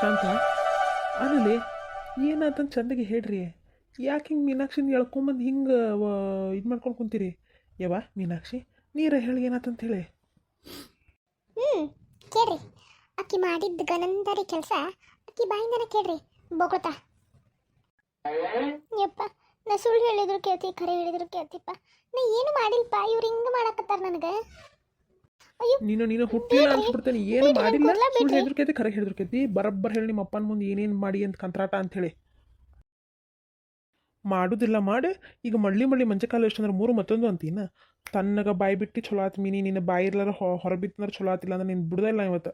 ಶಾಂತ ಅಲ್ಲಿ ಏನಾತಂತ ಚಂದಗೆ ಹೇಳ್ರಿ? ಯಾಕೆ ಹಿಂಗೆ ಮೀನಾಕ್ಷಿನ ಎಳ್ಕೊಂಬಂದು ಹಿಂಗೆ ಇದು ಮಾಡ್ಕೊಂಡು ಕುಂತೀರಿ? ಯವ್ವ, ಮೀನಾಕ್ಷಿ, ನೀರ ಹೇಳಿ ಏನಾತಂತ ಹೇಳಿ. ಹ್ಞೂ ಕೇಳ್ರಿ. ಅಕ್ಕಿ ಮಾಡಿದ್ದ ಗನಂದರಿ ಕೆಲಸ. ಅಕ್ಕಿ ಬಾಯಿಂದನೇ ಕೇಳ್ರಿ, ಬೊಗಳ್ತಾ. ಯಪ್ಪ, ನಾ ಸುಳ್ಳು ಹೇಳಿದ್ರು ಕೇಳ್ತಿ, ಖರೆ ಹೇಳಿದ್ರು ಕೇಳ್ತಿಪ್ಪ. ನಾ ಏನು ಮಾಡಿಲ್ಲಪ್ಪ ಇವ್ರು ಹಿಂಗೆ ಮಾಡಕತ್ತಾರ ನನಗೆ? ನೀನು ನೀನು ಹುಟ್ಟಿಲ್ಲ ಅನ್ಸ್ಬಿಡ್ತೇನೆ ಏನು ಮಾಡಿಲ್ಲ. ಸುಳ್ಳು. ಹೆದರ್ಕೈತಿ ಖರೆ ಹೆದರ್ಕೈತಿ ಬರಬ್ಬರ್ ಹೇಳಿ ನಿಮ್ಮ ಅಪ್ಪನ ಮುಂದೆ ಏನೇನು ಮಾಡಿ ಅಂತ ಕಂತ್ರಾಟ ಅಂಥೇಳಿ ಮಾಡುದಿಲ್ಲ ಮಾಡಿ. ಈಗ ಮಳ್ಳಿ ಮಳ್ಳಿ ಮಂಚ ಕಾಲ ಎಷ್ಟು ಅಂದ್ರೆ ಮೂರು ಮತ್ತೊಂದು ಅಂತೀನ? ತನ್ನಗ ಬಾಯಿ ಬಿಟ್ಟು ಚಲೋ ಆತ್ ಮೀನಿ. ನಿನ್ನ ಬಾಯಿ ಇರ್ಲಾರ ಹೊರ ಬಿತ್ತಂದ್ರೆ ಚಲೋ ಆತಿಲ್ಲ ಅಂದ್ರೆ ನೀನು ಬಿಡುದಿಲ್ಲ ಇವತ್ತು.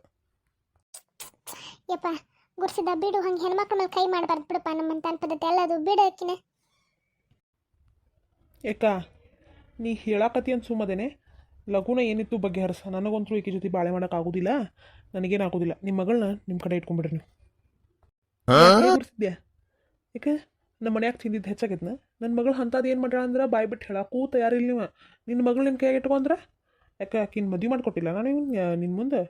ಯಪ್ಪ ಗುರ್ಸಿದ ಬಿಡು ಹಂಗೆ ಹೆಣ್ಮಕ್ಳ ಮೇಲೆ ಕೈ ಮಾಡಬಾರ್ದು ಬಿಡಪ್ಪ. ನಮ್ಮಂತ ಪದ್ಧತಿ ಎಲ್ಲ ಅದು. ಬಿಡು ಅಕ್ಕಿನ ಏಕ ನೀ ಹೇಳಾಕತಿ ಅಂತ ಸುಮ್ಮದೇನೆ. ಲಘುನ ಏನಿತ್ತು ಬಗೆಹರಿಸ ನನಗಂತೂ ಈಕೆ ಜೊತೆ ಬಾಳೆ ಮಾಡೋಕೆ ಆಗೋದಿಲ್ಲ. ನನಗೇನು ಆಗೋದಿಲ್ಲ. ನಿಮ್ಮ ಮಗಳನ್ನ ನಿಮ್ಮ ಕಡೆ ಇಟ್ಕೊಂಡ್ಬಿಡ್ರಿ ನೀವು. ಗುರ್ಸಿದ್ಯಾ ಯಾಕೆ ನಮ್ಮ ಮನ್ಯಾಗ ತಿಂದಿದ್ದು ಹೆಚ್ಚಾಗೈತ್ನ ನನ್ನ ಮಗಳು ಅಂಥದ್ದು ಏನು ಮಾಡ್ಯಾಳ ಅಂದ್ರೆ ಬಾಯ್ ಬಿಟ್ಟು ಹೇಳಕ್ಕೂ ತಯಾರಿಲ್ಲ ನೀವು. ನಿನ್ನ ಮಗಳು ನಿನ್ನ ಕೈಯಾಗ ಇಟ್ಕೊಂಡ್ರೆ? ಯಾಕೆ ಆಕಿನ ಮದುವೆ ಮಾಡಿಕೊಟ್ಟಿಲ್ಲ? ನಾನು ನಿನ್ನ ಮುಂದೆ?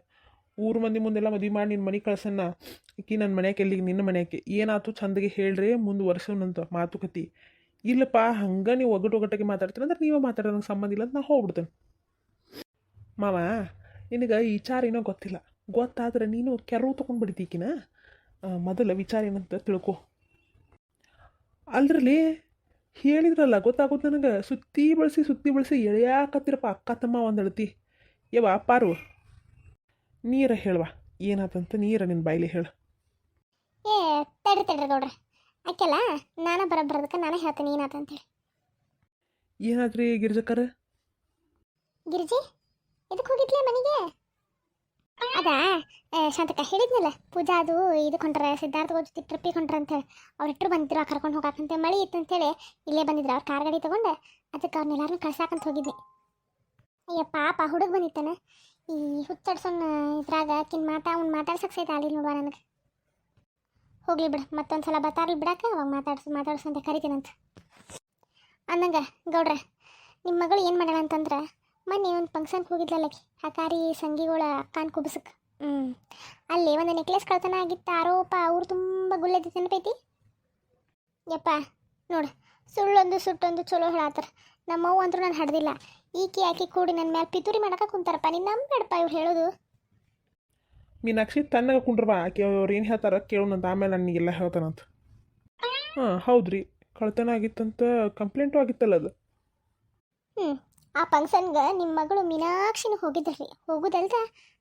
ಊರ ಮಂದಿ ಮುಂದೆಲ್ಲ ಮದುವೆ ಮಾಡಿ ನಿನ್ನ ಮನೆ ಕಳ್ಸನ್ನ ಈಕಿ ನನ್ನ ಮನೆಗೆ ಎಲ್ಲಿಗೆ ನಿನ್ನ ಮನೆಗೆ ಏನಾಯ್ತು ಚಂದಗೆ ಹೇಳ್ರಿ ಮುಂದುವರ್ಸೋಣಂತ ಮಾತುಕತೆ. ಇಲ್ಲಪ್ಪ ಹಂಗೆ ನೀವು ಒಗಟು ಒಗಟಾಗಿ ಮಾತಾಡ್ತೀರ ಅಂದ್ರೆ ನೀವೇ ಮಾತಾಡೋ ನಂಗೆ ಸಂಬಂಧ ಇಲ್ಲ ಅಂತ ನಾ ಹೋಗ್ಬಿಡ್ತೇನೆ. ಮಾವ ನಿನಗೆ ಈ ವಿಚಾರ ಏನೋ ಗೊತ್ತಿಲ್ಲ. ಗೊತ್ತಾದ್ರೆ ನೀನು ಕೆರವು ತೊಗೊಂಡು ಬಿಡ್ತೀಕಿನ ಮೊದಲ ವಿಚಾರ ಏನಂತ ತಿಳ್ಕೊ. ಅಲ್ರಲ್ಲಿ ಹೇಳಿದ್ರಲ್ಲ ಗೊತ್ತಾಗೋದು ನನಗೆ. ಸುತ್ತಿ ಬಳಸಿ ಸುತ್ತಿ ಬಳಸಿ ಎಳೆಯಾಕತ್ತಿರಪ್ಪ ಅಕ್ಕ ತಮ್ಮ ಒಂದು ಅಳತಿ ಯವ್ವ ಪಾರು. ನೀರ ಹೇಳುವ. ಏನಾತಂತ ನೀರ ನಿನ್ನ ಬಾಯಿಲಿ ಹೇಳು. ಏ ತಡ್ರಿ ತಡ್ರಿ ಗೌಡ್ರೆ. ಆಕೆಲ್ಲ ನಾನು ಬರೋಬ್ಬರದಕ್ಕೆ ನಾನೇ ಹೇಳ್ತೀನಿ ಏನಾತಂತೇಳಿ ಏನಾದ್ರಿ ಗಿರ್ಜಕ್ಕರ ಗಿರಿಜಿ? ಇದಕ್ಕೆ ಹೋಗಿದ್ಲೆ ಮನೆಗೆ? ಅದಾ? ಶಾಂತಕ ಹೇಳಿದ್ನಲ್ಲ, ಪೂಜಾ ಅದು ಇದು ಹೊಂಟ್ರ ಸಿದ್ಧಾರ್ಥ ಜೊತೆ ಟ್ರಿಪ್ಪಿಗೆ ಹೊಂಟ್ರ ಅಂತೇಳಿ ಅವ್ರಿಟ್ರು ಬಂದಿರೋ ಕರ್ಕೊಂಡು ಹೋಗಾಕಂತೆ ಮಳೆ ಇತ್ತು ಅಂತೇಳಿ ಇಲ್ಲೇ ಬಂದಿದ್ರು. ಅವ್ರ ಕಾರ್ ಗಾಡಿ ತೊಗೊಂಡು, ಅದಕ್ಕೆ ಅವ್ರನ್ನೆಲ್ಲರನ್ನೂ ಕಳ್ಸಾಕಂತ ಹೋಗಿದ್ವಿ ಅಯ್ಯ, ಪಾಪ ಹುಡುಗ ಬಂದಿತ್ತಾನ. ಈ ಹುಚ್ಚಾಡ್ಸೋನ್, ಇದ್ರಾಗ ಆಕಿನ ಮಾತಾ, ಅವ್ನು ಮಾತಾಡ್ಸಕ್ಕೆ ಸಹಿತ ಆಗಲಿ ನೋಡುವ ನನಗೆ. ಹೋಗ್ಲಿ ಬಿಡು, ಮತ್ತೊಂದು ಸಲ ಬತ್ತಾರ್ಲಿ ಬಿಡಾಕ, ಅವಾಗ ಮಾತಾಡ್ಸಿ ಮಾತಾಡ್ಸಂತ ಕರಿತೀನಂತ. ಅಂದಂಗ, ಗೌಡ್ರ ನಿಮ್ಮ ಮಗಳು ಏನು ಮಾಡ್ಯಾಳ ಅಂತಂದ್ರೆ ಮೊನ್ನೆ ಒಂದು ಫಂಕ್ಷನ್ಗೆ ಹೋಗಿದ್ಲಲ್ಲ ಆ ಹಕಾರಿ ಸಂಗಿಗಳ ಅಕ್ಕನ ಕುಬ್ಸಕ್ಕೆ ಹ್ಞೂ ಅಲ್ಲಿ ಒಂದು ನೆಕ್ಲೆಸ್ ಕಳ್ತನ ಆಗಿತ್ತು. ಆರೋಪ ಅವ್ರು ತುಂಬ ಗುಲ್ಲೆದ್ದು ತಿನ್ಪೈತಿ ಯಪ್ಪ ನೋಡು. ಸುಳ್ಳೊಂದು ಸುಟ್ಟೊಂದು ಚಲೋ ಹೇಳತ್ತಾರ ನಮ್ಮವ್ವ ಅಂತೂ ನಾನು ಹಡ್ದಿಲ್ಲ. ಈಕೆ ಆಕಿ ಕೂಡಿ ನನ್ನ ಮೇಲೆ ಪಿತೂರಿ ಮಾಡಕ್ಕೆ ಕುಂತಾರಪ್ಪ. ನೀನು ನಂಬೇಡಪ್ಪ ಇವ್ರು ಹೇಳೋದು. ಮೀನಾಕ್ಷಿ ತನ್ನಗ ಕುಂಡ್ರವ ಆಕೆ ಅವ್ರು ಏನು ಹೇಳ್ತಾರ ಕೇಳೋಣಂತ ಆಮೇಲೆ ನನಗೆಲ್ಲ ಹೇಳ್ತಾನಂತ ಹಾಂ ಹೌದ್ರಿ. ಕಳ್ತನ ಆಗಿತ್ತಂತ ಕಂಪ್ಲೇಂಟು ಆಗಿತ್ತಲ್ಲ ಅದು. ಹ್ಞೂ ಆ ಫಂಕ್ಷನ್ಗೆ ನಿಮ್ಮ ಮಗಳು ಮೀನಾಕ್ಷಿನ ಹೋಗಿದ್ದಲ್ರಿ ಹೋಗುದಲ್ದ?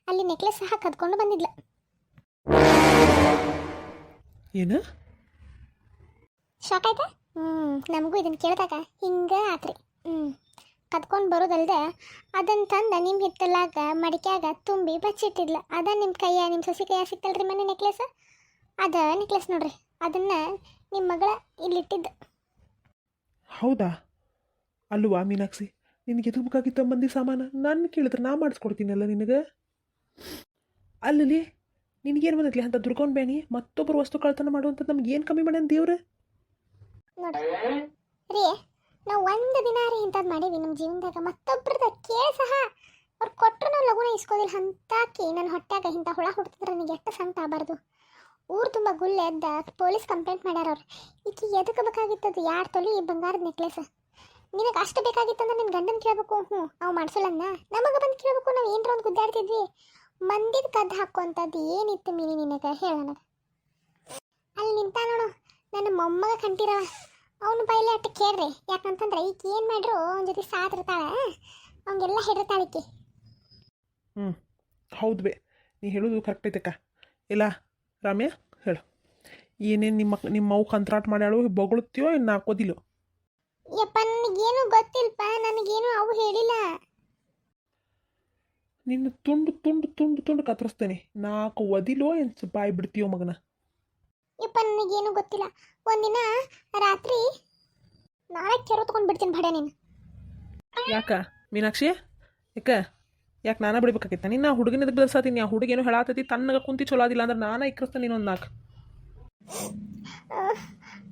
ಅಲ್ಲಿ ನೆಕ್ಲೆಸ್ ಸಹ ಕದ್ಕೊಂಡು ಬಂದಿದ್ಲ. ಏನು? ಶಾಕ್ ಆಯ್ತಾ? ಹ್ಞೂ ನಮಗೂ ಇದನ್ನು ಕೇಳಿದಾಗ ಹಿಂಗೆ ಆತ್ರಿ. ಹ್ಞೂ ಕದ್ಕೊಂಡು ಬರೋದಲ್ದೆ ಅದನ್ನು ತಂದ ನಿಮ್ಮ ಹಿತ್ತಲಾಗ ಮಡಿಕ್ಯಾಗ ತುಂಬಿ ಬಚ್ಚಿಟ್ಟಿದ್ಲ. ಅದ ನಿಮ್ಮ ಕೈಯ ನಿಮ್ಮ ಸೊಸಿ ಕೈಯ ಸಿಕ್ತಲ್ರಿ ಮನೆ ನೆಕ್ಲೆಸ್ ಅದ ನೆಕ್ಲೆಸ್ ನೋಡ್ರಿ. ಅದನ್ನ ನಿಮ್ಮ ಮಗಳ ಇಲ್ಲಿಟ್ಟಿದ್ದ. ಹೌದಾ? ಅಲ್ವಾ ಮೀನಾಕ್ಷಿ? ನಿನಗೆ ಎದಕ್ಕೆ ಬೇಕಾಗಿತ್ತು ಮಂದಿ ಸಾಮಾನು ನಾನು ಕೇಳಿದ್ರೆ ನಾ ಮಾಡಿಸ್ಕೊಡ್ತೀನಲ್ಲ ನಿನಗೆ? ಅಲ್ಲಿ ನಿನಗೇನು ಬಂದೈತಿ ಅಂತ ದುರ್ಕೊಂಡು ಬೇಣಿ ಮತ್ತೊಬ್ಬರು ವಸ್ತು ಕಳ್ತನ ಮಾಡುವಂಥದ್ದು ನಮ್ಗೆ ಏನು ಕಮ್ಮಿ ಮಾಡ್ಯಾನ ದೇವ್ರೆ? ರೀ, ನಾವು ಒಂದು ದಿನ ರೀ ಇಂಥದ್ದು ಮಾಡೀವಿ ನಮ್ಮ ಜೀವನದಾಗ, ಮತ್ತೊಬ್ರದ ಕೇ ಸಹ. ಅವ್ರು ಕೊಟ್ಟರು ನಾವು ಲಗುನ ಇಸ್ಕೋದಿಲ್ಲ ಅಂತಾಕಿ ನನ್ನ ಹೊಟ್ಯಾಗ ಇಂಥ ಹುಳ ಹುಡ್ತಿದ್ರೆ ನನಗೆ ಎಷ್ಟು ಸಂತ ಆಗಬಾರ್ದು. ಊರು ತುಂಬ ಗುಲ್ಲೆ ಎದ್ದ, ಪೊಲೀಸ್ ಕಂಪ್ಲೇಂಟ್ ಮಾಡ್ಯಾರ ಅವ್ರು. ಈಕೆ ಎದಕ್ಕೆ ಬೇಕಾಗಿತ್ತದು? ಯಾರು ತೊಲಿ? ಈ ಬಂಗಾರದ ನೆಕ್ಲೆಸ್. ನಿನಗೆ ಅಷ್ಟು ಬೇಕಾಗಿತ್ತಂದ್ರೆ ನಿನ್ನ ಗಂಡನ ಕೇಳಬೇಕು. ಹ್ಞೂ ಅವು ಮಾಡಿಸಲನ್ನ ನಮಗೆ ಬಂದು ಕೇಳಬೇಕು. ನಾವು ಏನರ ಒಂದು ಗುದ್ದಾಡ್ತಿದ್ವಿ. ಮಂದಿದ ಕದ್ದು ಹಾಕುವಂಥದ್ದು ಏನಿತ್ತು ಮೀನಿ ನಿನಗೆ? ಹೇಳೋಣ ಅಲ್ಲಿ ನಿಂತ ನೋಡು. ನನ್ನ ಮೊಮ್ಮಗ ಕಂಟಿರವ ಅವನು ಬೈಲೆ ಅಟ್ಟ ಕೇಳ್ರಿ. ಯಾಕಂತಂದ್ರೆ ಈಕೆ ಏನು ಮಾಡ್ರು? ಅವನ ಜೊತೆ ಸಾತಿರ್ತಾಳೆ ಅವಂಗೆಲ್ಲ ಹಿಡಿತಾಳೆ ಹ್ಮ್ ಹ್ಞೂ ಹೌದು ಬೇ. ನೀ ಹೇಳೋದು ಕರೆಕ್ಟ್ ಐತಕ್ಕ ಇಲ್ಲ, ರಾಮ್ಯ, ಹೇಳು. ಏನೇನು ನಿಮ್ಮ ನಿಮ್ಮ ಅವು ಕಂತ್ರಾಟ ಮಾಡ್ಯಾಳು, ಬೊಗಳುತ್ತೀಯೋ ಇನ್ನು ಹಾಕೋದಿಲ್ಲೋ ಯಪ್ಪ ನನಗೇನು ಗೊತ್ತಿಲ್ಲಪ್ಪ ನನಗೇನು ಅವು ಹೇಳಿಲ್ಲ. ನಿನ್ನ ತುಂಡು ತುಂಡು ತುಂಡು ತುಂಡು ಕತ್ತರಿಸ್ತೇನೆ. ನಾಲ್ಕು ಒದಿಲೋ ಏನು ಬಾಯಿ ಬಿಡ್ತೀಯೋ ಮಗನ? ಯಪ್ಪ ನನಗೇನು ಗೊತ್ತಿಲ್ಲ. ಒಂದಿನ ರಾತ್ರಿ ನಾಳೆ ಕೆರೆ ತಗೊಂಡು ಬಿಡ್ತೀನಿ ಬಡ ನೀನು. ಯಾಕ ಮೀನಾಕ್ಷಿ? ಯಾಕ ಯಾಕೆ ನಾನೇ ಬಿಡ್ಬೇಕಾಗಿತ್ತ? ನಿನ್ನ ಹುಡುಗಿನ ಎದಕ್ಕೆ ಬೆಳೆಸತ್ತೀನಿ ಆ ಹುಡುಗೇನು ಹೇಳಾತೈತಿ ತನ್ನಗ ಕುಂತಿ ಚಲೋ ಆದಿಲ್ಲ ಅಂದ್ರೆ ನಾನೇ ಇಕ್ಕರಿಸ್ತೇನೆ ನೀನೊಂದು ನಾಲ್ಕು.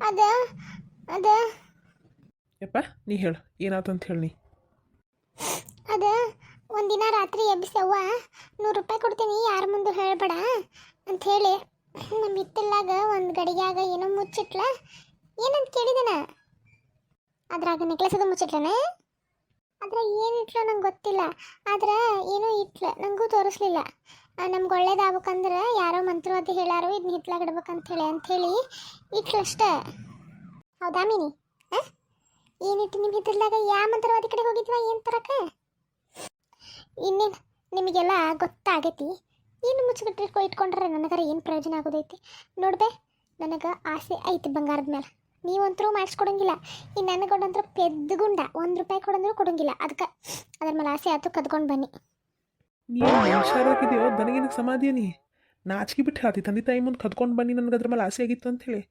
ಅದ ಅದ ಯಪ್ಪ, ನೀ ಹೇಳು ಏನಾತಂತ ಹೇಳಿ ಅದು, ಒಂದಿನ ರಾತ್ರಿ ಎಬ್ಬಿಸವ್ವ ನೂರು ರೂಪಾಯಿ ಕೊಡ್ತೀನಿ, ಯಾರ ಮುಂದೆ ಹೇಳಬೇಡ ಅಂತ ಹೇಳಿ, ನಮ್ಮ ಹಿತ್ತಲಾಗ ಒಂದು ಗಡಿಗ್ಯಾಗ ಏನೋ ಮುಚ್ಚಿಟ್ಲ, ಏನಂತ ಕೇಳಿದನ? ಅದ್ರಾಗ ನೆಕ್ಲೆಸ್ ಅದು ಅದ್ರ ಏನು ನಂಗೆ ಗೊತ್ತಿಲ್ಲ, ಆದ್ರೆ ಏನೋ ಇಟ್ಲ ನನಗೂ ತೋರಿಸ್ಲಿಲ್ಲ. ನಮ್ಗೆ ಒಳ್ಳೇದಾಗ್ಬೇಕಂದ್ರೆ ಯಾರೋ ಮಂತ್ರವಾದಿ ಹೇಳಾರೋ ಇದನ್ನ ಹಿತ್ಲಾಗ ಇಡ್ಬೇಕಂತ ಹೇಳಿ ಅಂಥೇಳಿ ಇಟ್ಲಷ್ಟೇ ಹೌದಾ ಮೀನಿ? ಆ? ಏನಿಟ್ಟು ನಿಮ್ಮ ಹಿತ್ತಲಾಗ ಯಾವ ಮಂತ್ರವಾದಿ ಕಡೆ ಹೋಗಿದ್ವಾ ಏನು ತರಕ? ಇನ್ನೇನು ನಿಮಗೆಲ್ಲ ಗೊತ್ತಾಗೈತಿ. ಏನು ಮುಚ್ಚಿಬಿಟ್ಟು ಇಟ್ಕೊಂಡ್ರೆ ನನಗರ ಏನು ಪ್ರಯೋಜನ ಆಗೋದೈತಿ? ನೋಡಿದೆ ನನಗೆ ಆಸೆ ಐತಿ ಬಂಗಾರದ ಮೇಲೆ ನೀವಂತರೂ ಮಾಡಿಸ್ಕೊಡಂಗಿಲ್ಲ. ಇನ್ನು ಪೆದ್ದು ಗುಂಡ, ಒಂದು ರೂಪಾಯಿ ಕೊಡಂದ್ರೂ ಕೊಡಂಗಿಲ್ಲ. ಅದಕ್ಕೆ ಅದ್ರ ಮೇಲೆ ಆಸೆ ಆಯ್ತು ಕದ್ಕೊಂಡು ಬನ್ನಿ. ನೀನು ಮನುಷ್ಯರಾಗಿದೆಯೋ ನನಗೇನಕ್ಕೆ ನೀ? ನಾಚಿಕೆ ಬಿಟ್ಟು ಹೇಳ್ತಿ, ತಂದೆ ತಾಯಿ ಮುಂದೆ ಕದ್ಕೊಂಡು ಬನ್ನಿ ನನಗೆ ಅದ್ರ ಮೇಲೆ ಆಸೆ ಆಗಿತ್ತು ಅಂತೇಳಿ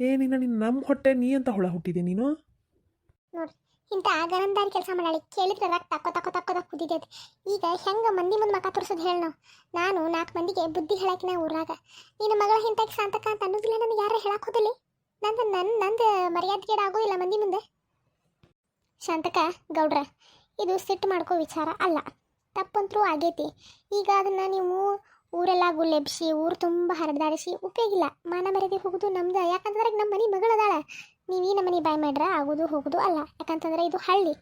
ಏ, ನಿನ್ನ ನೀನು ನಮ್ಮ ಹೊಟ್ಟೆ ನೀ ಅಂತ ಹುಳ ಹುಟ್ಟಿದೆ ನೀನು? ನೋಡ್ರಿ ಇಂಥ ಗರಂದಾರಿ ಕೆಲಸ ಮಾಡಾಳಿ. ಕೇಳಿದ್ರೆ ರಕ್ತ ತಕ್ಕೋ ತಕ್ಕೋ ತಕ್ಕೋ ಕುದಿತೈತಿ. ಈಗ ಹೆಂಗೆ ಮಂದಿ ಮುಂದೆ ಮಕ ತೋರಿಸೋದು ಹೇಳಿ ನಾನು ನಾಲ್ಕು ಮಂದಿಗೆ ಬುದ್ಧಿ ಹೇಳಕಿನ ಊರಾಗ. ನಿನ್ನ ಮಗಳ ಹಿಂತಾಗಿ ಶಾಂತಕ ಅಂತ ಅನ್ನೋದಿಲ್ಲ ನನಗೆ ಯಾರು ಹೇಳಕ್ಕೆ ಹೋದಲ್ಲಿ. ನಂದು ನನ್ನ ನಂದು ಮರ್ಯಾದೆಗೇಡ ಇಲ್ಲ ಮಂದಿ ಮುಂದೆ. ಶಾಂತಕ, ಗೌಡ್ರ, ಇದು ಸಿಟ್ಟು ಮಾಡ್ಕೋ ವಿಚಾರ ಅಲ್ಲ. ತಪ್ಪಂತರೂ ಆಗೈತಿ. ಈಗ ಅದನ್ನು ನೀವು ಊರೆಲ್ಲ ಗುಲ್ಲೆಬ್ಸಿ, ಊರು ತುಂಬ ಹರಿದಾಡಿಸಿ ಉಪಯೋಗಿಲ್ಲ. ಮಾನ ಮರ್ಯಾದೆ ಹೋಗೋದು ನಮ್ದು. ಯಾಕಂದ್ರೆ ನಮ್ಮ ಮನೆ ಮಗಳದಾಳ. ನೀವು ಈ ನಮ್ಮನೆ ಬಾಯ್ ಮಾಡ್ರೆ ಆಗೋದು ಹೋಗೋದು ಅಲ್ಲ. ಯಾಕಂತಂದ್ರೆ ಇದು ಹಳ್ಳಿ.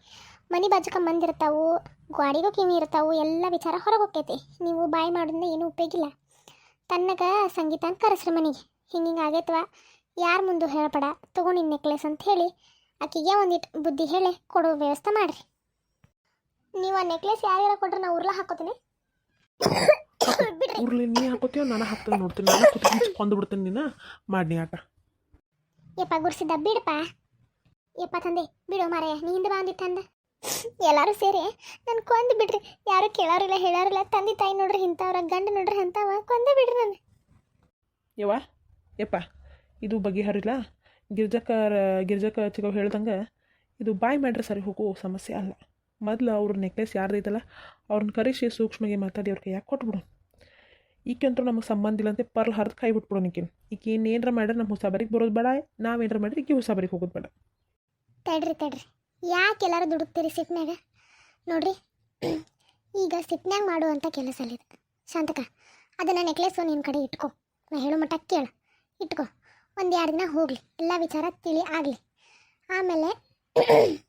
ಮನೆ ಬಾಜುಕ ಮಂದಿರ್ತಾವು ಗ್ವಾಡಿಗೂ ಕಿವಿ ಇರ್ತಾವು, ಎಲ್ಲ ವಿಚಾರ ಹೊರಗೆ ಹೋಗ್ತೈತಿ. ನೀವು ಬಾಯ್ ಮಾಡೋದ್ರಿಂದ ಏನೂ ಉಪಯೋಗಿಲ್ಲ ತನ್ನಗ ಸಂಗೀತ ಕರೆಸ್ರಿ ಮನೆಗೆ. ಹಿಂಗೆ ಹಿಂಗೆ ಆಗೈತವ? ಯಾರು ಮುಂದೆ ಹೇಳಪಡ ತೊಗೊಂಡಿನ ನೆಕ್ಲೆಸ್ ಅಂತ ಹೇಳಿ. ಆಕೆಗೆ ಒಂದಿಟ್ಟು ಬುದ್ಧಿ ಹೇಳಿ ಕೊಡೋ ವ್ಯವಸ್ಥೆ ಮಾಡಿರಿ. ನೀವು ಆ ನೆಕ್ಲೆಸ್ ಯಾರ್ಯಾರ ಕೊಟ್ರೆ ನಾ ಉರ್ಲ ಹಾಕೋತೀನಿ? ಉರ್ಲಿ ನೀ ಹಾಕೋತೀಯೋ, ನಾನು ಹಾಕ್ತೀನಿ ನೋಡ್ತೀನಿ. ನಾನು ಬಿಡ್ತೇನೆ ನೀನು. ಮಾಡಿ ಆಟ. ಯಪ್ಪ, ಗುಡ್ಸಿದ್ದ ಬಿಡಪ್ಪ. ಯಪ್ಪ ತಂದೆ, ಬಿಡು ಮಾರಾಯ, ನೀ ಹಿಂದೆ ಬಂದಿತ್ತಂದ ಎಲ್ಲರೂ ಸೇರಿ ನನ್ನ ಕೊಂದು ಬಿಡ್ರಿ. ಯಾರು ಕೇಳೋರಿಲ್ಲ, ಹೇಳೋರಿಲ್ಲ. ತಂದೆ ತಾಯಿ ನೋಡ್ರಿ ಇಂಥವ್ರ, ಗಂಡ ನೋಡ್ರಿ ಅಂತವ ಕೊಂದೇ ಬಿಡ್ರಿ ನಾನು. ಯವ್ವ, ಯಪ್ಪ, ಇದು ಬಗೆಹರಿಲ್ಲ. ಗಿರ್ಜಕ ಗಿರ್ಜಕ ಚಿಕ್ಕ ಹೇಳ್ದಂಗೆ ಇದು ಬಾಯ್ ಮಾಡ್ರೆ ಸರಿ ಹೋಗು ಸಮಸ್ಯೆ ಅಲ್ಲ. ಮೊದಲು ಅವ್ರ ನೆಕ್ಲೆಸ್ ಯಾರ್ದೈತಲ್ಲ, ಅವ್ರನ್ನ ಕರೆಸಿ ಸೂಕ್ಷ್ಮಗೆ ಮಾತಾಡಿ ಅವ್ರ ಕೈಯಾಗ ಕೊಟ್ಬಿಡು? ಈಕೆ ನಮಗೆ ಸಂಬಂಧ ಇಲ್ಲಂತೆ ಅಂತ ಪರ್ಲ್ ಹರಿದು ಕೈ ಬಿಟ್ಬಿಡೋ ಈಕಿನ ಈಕೆ ಇನ್ನೇನ್ರ ಮಾಡ್ರೆ ನಮ್ಮ ಹೊಸಬರಿಗೆ ಬರೋದು ಬೇಡ ನಾವೇನ್ರ ಮಾಡಿದ್ರೆ ಈಕೆ ಹೊಸಬರಿಗೆ ಹೋಗೋದು ಬೇಡ. ತಡ್ರಿ ತಡ್ರಿ. ಯಾಕೆ ಎಲ್ಲರೂ ದುಡುಕ್ತೀರಿ ಸಿಟ್ನ್ಯಾಗ? ನೋಡ್ರಿ ಈಗ ಸಿಟ್ನ್ಯಾಗ ಮಾಡುವಂಥ ಕೆಲಸ ಅಲ್ಲಿದೆ ಶಾಂತಕ ಅದನ್ನು ನೆಕ್ಲೆಸ್ಸು ನಿನ್ನ ಕಡೆ ಇಟ್ಕೊ. ನಾ ಹೇಳೋ ಮಟ್ಟ ಕೇಳು. ಇಟ್ಕೊ. ಒಂದು ಎರಡು ದಿನ ಹೋಗಲಿ. ಎಲ್ಲ ವಿಚಾರ ತಿಳಿ ಆಗಲಿ. ಆಮೇಲೆ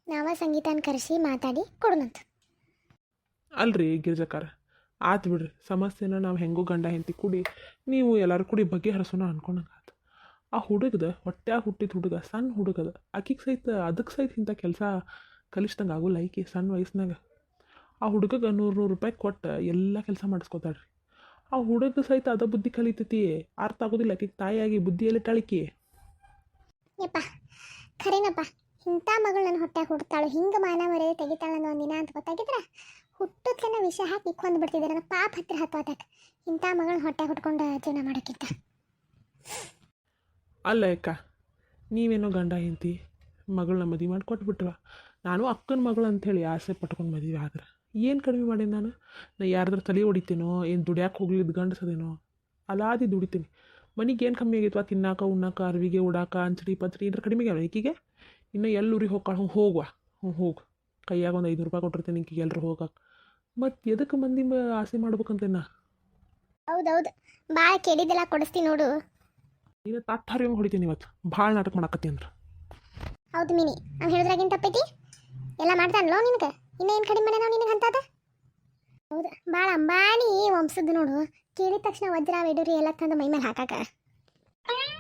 ನಾವ ಸಂಗೀತನ ಕರೆಸಿ ಮಾತಾಡಿ ಕೊಡೋಣಂತ ಅಲ್ರಿ ಗಿರ್ಜಕಾರ. ಆತು ಬಿಡ್ರಿ. ಸಮಸ್ಯೆನ ನಾವು ಹೆಂಗೂ ಗಂಡ ಹೆಂಡತಿ ಕೂಡಿ ನೀವು ಎಲ್ಲರೂ ಕೂಡಿ ಬಗೆಹರಿಸೋಣ ಅನ್ಕೊಂಡಂಗೆ ಆತು ಆ ಹುಡುಗದ ಹೊಟ್ಟ್ಯಾಗ ಹುಟ್ಟಿದ ಹುಡುಗ ಸಣ್ಣ ಹುಡುಗದ ಆಕಿಗೆ ಸಹಿತ ಅದಕ್ಕೆ ಸಹಿತ ಇಂಥ ಕೆಲಸ ಕಲಿಸ್ದಂಗೆ ಆಗೋಲ್ಲ ಐಕಿ ಸಣ್ಣ ವಯಸ್ಸಿನಾಗ. ಆ ಹುಡುಗಗೆ ನೂರು ನೂರು ರೂಪಾಯಿ ಕೊಟ್ಟು ಎಲ್ಲ ಕೆಲಸ ಮಾಡಿಸ್ಕೊತಾಳ್ರಿ. ಆ ಹುಡುಗ ಸಹಿತ ಅದ ಬುದ್ಧಿ ಕಲಿತೈತಿ, ಅರ್ಥ ಆಗೋದಿಲ್ಲ ಆಕಿಗೆ ತಾಯಿಯಾಗಿ ಬುದ್ಧಿಯಲ್ಲಿ ಟಾಳಿಕೆ ಯಪ್ಪ ಖರೇನಪ್ಪ ಇಂಥ ಮಗಳು ನನ್ನ ಹೊಟ್ಟೆ ಹುಡ್ತಾಳು, ಹಿಂಗೆ ಮಾನ ಮರ್ಯಾದೆ ತೆಗಿತಾಳೆ ಅನ್ನೋ ಒಂದಿನ ಅಂತ ಗೊತ್ತಾಗಿದ್ರ? ಹುಟ್ಟುತ್ತನ ವಿಷ ಹಾಕಿ ಕೊಂದು ಬಿಡ್ತಿದ್ದಾರೆ ನನ್ನ ಪಾಪ ಹತ್ರ ಹತ್ತೋದಕ್ಕೆ ಇಂಥ ಮಗಳನ್ನ ಹೊಟ್ಟೆ ಹುಟ್ಕೊಂಡು ಜೀವನ ಮಾಡೋಕ್ಕಿಂತ. ಅಲ್ಲ ಅಕ್ಕ, ನೀವೇನೋ ಗಂಡ ಹೆಂಡತಿ ಮಗಳನ್ನ ಮದುವೆ ಮಾಡಿ ಕೊಟ್ಬಿಟ್ವ ನಾನು ಅಕ್ಕನ ಮಗಳು ಅಂಥೇಳಿ ಆಸೆ ಪಟ್ಕೊಂಡು ಮದುವೆ ಆದ್ರೆ. ಏನು ಕಡಿಮೆ ಮಾಡೀನಿ ನಾನು? ನಾ ಯಾರ್ದ್ರ ತಲೆ ಹೊಡಿತೀನೋ, ಏನು ದುಡ್ಯಾಕೆ ಹೋಗ್ಲಿದ್ದು ಗಂಡಸದೇನೋ. ಅಲಾದಿ ದುಡಿತೀನಿ. ಮನೆಗೆ ಏನು ಕಮ್ಮಿ ಆಗೈತವ? ತಿನ್ನಾಕ, ಉಣ್ಣಾಕ, ಅರ್ವಿಗೆ, ಉಡಾಕ, ಅಂಚಡಿ, ಪತ್ರಿ ಇದ್ರ ಕಡಿಮೆ ಆಗ್ಯಾವ ಈಕಿಗೆ? ಇನ್ನು ಎಲ್ಲೂರಿಗೆ ಹ್ಞೂ ಹೋಗುವ. ಹ್ಞೂ ಹೋಗು. ಕೈಯಾಗ ಒಂದು ಐನೂರು ರೂಪಾಯಿ ಕೊಟ್ಟಿರ್ತೀನಿ, ಈಕಿಗೆ ಎಲ್ಲರೂ ಹೋಗಕ್ಕೆ ಮತ್ತು ಎದಕ್ಕೆ ಮಂದಿ ಆಸೆ ಮಾಡ್ಬೇಕಂತೇನ? ಹೌದೌದು. ಭಾಳ ಕೇಳಿದ್ದೆಲ್ಲ ಕೊಡಿಸ್ತೀನಿ ನೋಡು. ನೀನು ತಟ್ಟು ಹರಿಯಂಗೆ ಹೊಡಿತೀನಿ ಇವತ್ತು. ಭಾಳ ನಾಟಕ ಮಾಡಕತ್ತಿ ಅಂದ್ರೆ. ಹೌದು ಮಿನಿ. ನಾನು ಹೇಳಿದ್ರಾಗಿನ ತಪ್ಪೈತಿ? ಎಲ್ಲ ಮಾಡ್ತಾನಲ್ಲೋ ನಿನಗೆ? ಇನ್ನೇನು ಕಡಿಮೆ ಮಾಡ್ಯಾನ ನಿನಗೆ ಅಂತದ? ಹೌದು. ಭಾಳ ಅಂಬಾನಿ ವಂಶದ್ದು ನೋಡು. ಕೇಳಿದ ತಕ್ಷಣ ವಜ್ರ ವೇಡೂರಿ ಎಲ್ಲ ತಂದು ಮೈ ಮೇಲೆ ಹಾಕಾಕ.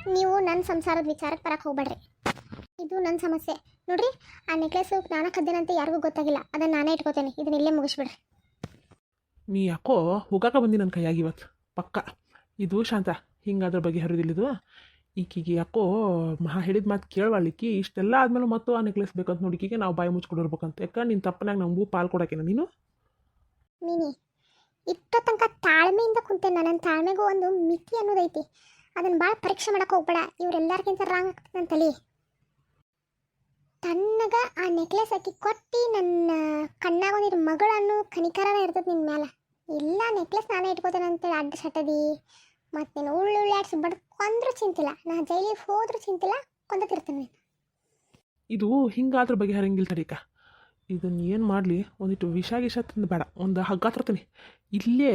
ನೀವು ನನ್ನ ಸಂಸಾರದ ವಿಚಾರಕ್ಕೆ ಬರಕ್ಕೆ ಹೋಗ್ಬೇಡ್ರಿ ಇದು ನನ್ನ ಸಮಸ್ಯೆ. ನೋಡ್ರಿ ಆ ನೆಕ್ಲೆಸ್ ನಾನು ಕದ್ದೇನಂತ ಯಾರಿಗೂ ಗೊತ್ತಾಗಿಲ್ಲ. ಅದನ್ನ ನಾನೇ ಇಟ್ಕೋತೇನೆ. ಇದನ್ನ ಇಲ್ಲೇ ಮುಗಿಸ್ಬಿಡ್ರಿ. ನೀ ಯಾಕೋ ಹೋಗಾಕ ಬಂದಿ ನನ್ನ ಕೈಯಾಗಿ ಇವತ್ತು ಪಕ್ಕ. ಇದು ಶಾಂತ ಹಿಂಗೆ ಅದ್ರ ಬಗ್ಗೆ ಹರಿದಿಲ್ಲಿದು ಈಕಿಗೆ ಯಾಕೋ ಮಹಾ ಹೇಳಿದ ಮಾತು ಕೇಳವಾಳಿಕಿ ಇಷ್ಟೆಲ್ಲ ಆದಮೇಲೆ ಮತ್ತು ಆ ನೆಕ್ಲೆಸ್ ಬೇಕಂತ ನೋಡಿಕಿಗೆ ನಾವು ಬಾಯಿ ಮುಚ್ಕೊಂಡಿರ್ಬೇಕಂತ ಯಾಕೆ ನಿನ್ನ ತಪ್ಪನಾಗ ನಮಗೂ ಪಾಲ್ ಕೊಡೋಕೇನ ನೀನು? ನೀನು ಇಷ್ಟ ತನಕ ತಾಳ್ಮೆಯಿಂದ ಕುಂತೆ ನನ್ನ ತಾಳ್ಮೆಗೂ ಒಂದು ಮಿತಿ ಅನ್ನೋದೈತಿ. ಅದನ್ನು ಭಾಳ ಪರೀಕ್ಷೆ ಮಾಡಕ್ಕೆ ಹೋಗ್ಬೇಡ. ಇವರೆಲ್ಲರಿಗಿಂತ ರಾಂಗ್ ಆಗ್ತದೆ ನನ್ನ ತಲೆ. ತನ್ನಗ ಆ ನೆಕ್ಲೆಸ್ ಹಾಕಿ ಕೊಟ್ಟು ನನ್ನ ಕಣ್ಣಾಗ ಒಂದಿರ ಮಗಳನ್ನು ಕನಿಕರನ ಇರ್ತದೆ ನಿನ್ನ ಮ್ಯಾಲ. ಇಲ್ಲ ನೆಕ್ಲೆಸ್ ನಾನೇ ಇಟ್ಕೋತೇನೆ ಅಂತೇಳಿ ಅಡ್ಡ ಸಟದಿ. ಮತ್ತು ನೀನು ಉಳ್ಳು ಉಳ್ಳಾಡ್ಸಿ ಬಡ್ಕೊಂಡ್ರೂ ಚಿಂತಿಲ್ಲ. ನಾ ಜೈಲಿಗೆ ಹೋದ್ರೂ ಚಿಂತಿಲ್ಲ ಕೊಂದತಿರ್ತೀನಿ ಇದು ಹಿಂಗಾದ್ರ ಬಗ್ಗೆ ಹರಂಗಿಲ್ಲ ತಡೀಕ. ಇದನ್ನು ಏನು ಮಾಡಲಿ? ಒಂದಿಟ್ಟು ವಿಷ ಗಿಷ ತಂದು ಬೇಡ. ಒಂದು ಹಗ್ಗ ತರ್ತೀನಿ. ಇಲ್ಲೇ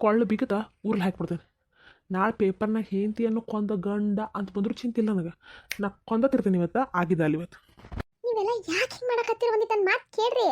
ಕೊಳ್ಳು ಬಿಗದ ಊರ್ಲಿ ಹಾಕ್ಬಿಡ್ತೇನೆ. ನಾಳೆ ಪೇಪರ್ನಾಗ ಹೆಂಡತಿಯನ್ನು ಕೊಂದ ಗಂಡ ಅಂತ ಬಂದರೂ ಚಿಂತಿಲ್ಲ ನನಗೆ. ನಾ ಕೊಂದತಿರ್ತೀನಿ ಇವತ್ತು ಆಗಿದ್ದ ಅಲ್ಲಿ ಇವತ್ತು. ನೀವೆಲ್ಲ ಯಾಕೆ ಹಿಂಗೆ ಮಾಡಕತ್ತೀರ? ಒಂದಿಟ್ಟು ನನ್ನ ಮಾತು ಕೇಳ್ರಿ.